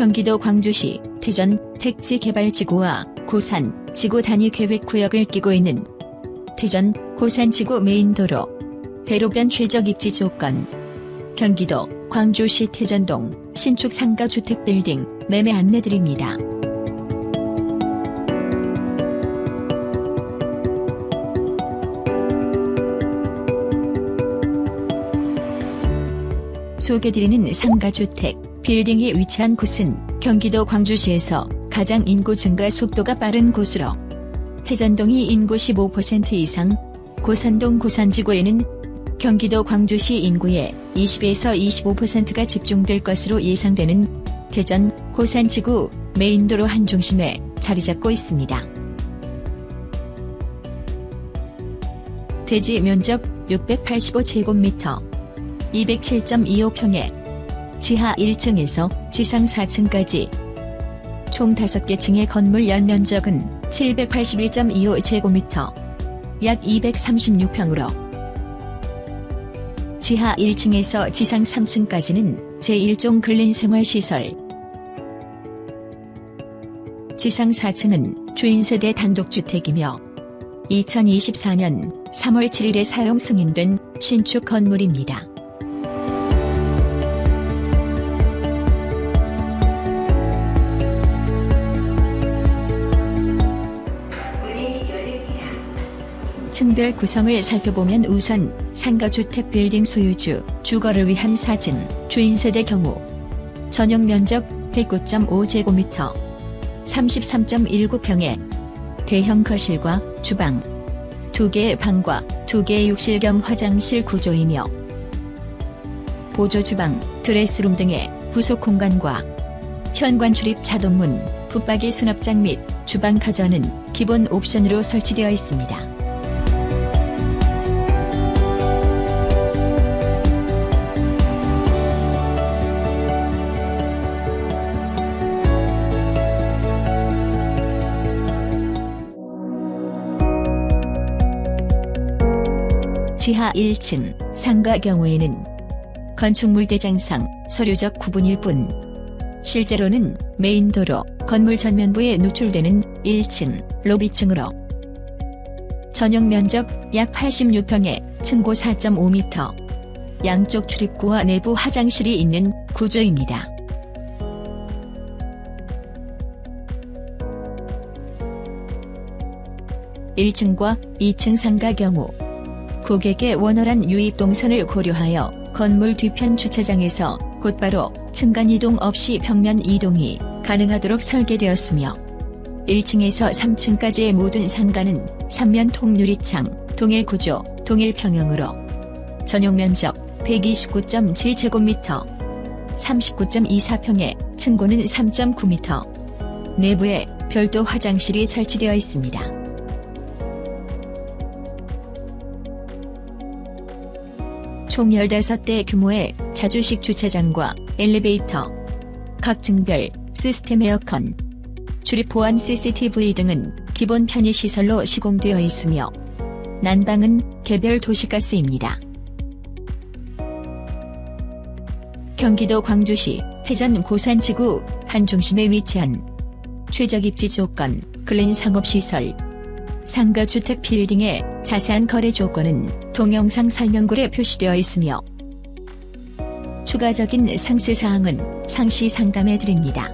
경기도 광주시 태전 택지개발지구와 고산 지구 단위 계획구역을 끼고 있는 태전 고산 지구 메인도로 대로변 최적 입지 조건 경기도 광주시 태전동 신축 상가 주택 빌딩 매매 안내드립니다. 소개드리는 상가주택 빌딩이 위치한 곳은 경기도 광주시에서 가장 인구 증가 속도가 빠른 곳으로 태전동이 인구 15% 이상, 고산동 고산지구에는 경기도 광주시 인구의 20에서 25%가 집중될 것으로 예상되는 대전 고산지구 메인도로 한 중심에 자리 잡고 있습니다. 대지 면적 685제곱미터, 207.25평에 지하 1층에서 지상 4층까지 총 5개 층의 건물 연면적은 781.25제곱미터, 약 236평으로 지하 1층에서 지상 3층까지는 제1종 근린생활시설, 지상 4층은 주인세대 단독주택이며 2024년 3월 7일에 사용 승인된 신축 건물입니다. 층별 구성을 살펴보면 우선 상가 주택 빌딩 소유주, 주거를 위한 사진, 주인 세대 경우 전용 면적 109.5제곱미터, 33.19평에 대형 거실과 주방, 두 개의 방과 두 개의 욕실 겸 화장실 구조이며 보조 주방, 드레스룸 등의 부속 공간과 현관 출입 자동문, 붙박이 수납장 및 주방 가전은 기본 옵션으로 설치되어 있습니다. 지하 1층 상가 경우에는 건축물 대장상 서류적 구분일 뿐 실제로는 메인 도로 건물 전면부에 노출되는 1층 로비층으로 전용 면적 약 86평에 층고 4.5m 양쪽 출입구와 내부 화장실이 있는 구조입니다. (1층과) (2층) 상가 경우 고객의 원활한 유입 동선을 고려하여 건물 뒤편 주차장에서 곧바로 층간 이동 없이 벽면 이동이 가능하도록 설계되었으며 1층에서 3층까지의 모든 상가는 3면 통유리창, 동일 구조, 동일 평형으로 전용 면적 129.7제곱미터, 39.24평에 층고는 3.9m, 내부에 별도 화장실이 설치되어 있습니다. 총 15대 규모의 자주식 주차장과 엘리베이터, 각 층별 시스템 에어컨, 출입 보안 CCTV 등은 기본 편의시설로 시공되어 있으며 난방은 개별 도시가스입니다. 경기도 광주시 태전 고산지구 한중심에 위치한 최적 입지 조건, 근린 상업시설, 상가주택 빌딩의 자세한 거래 조건은 동영상 설명글에 표시되어 있으며 추가적인 상세 사항은 상시 상담해 드립니다.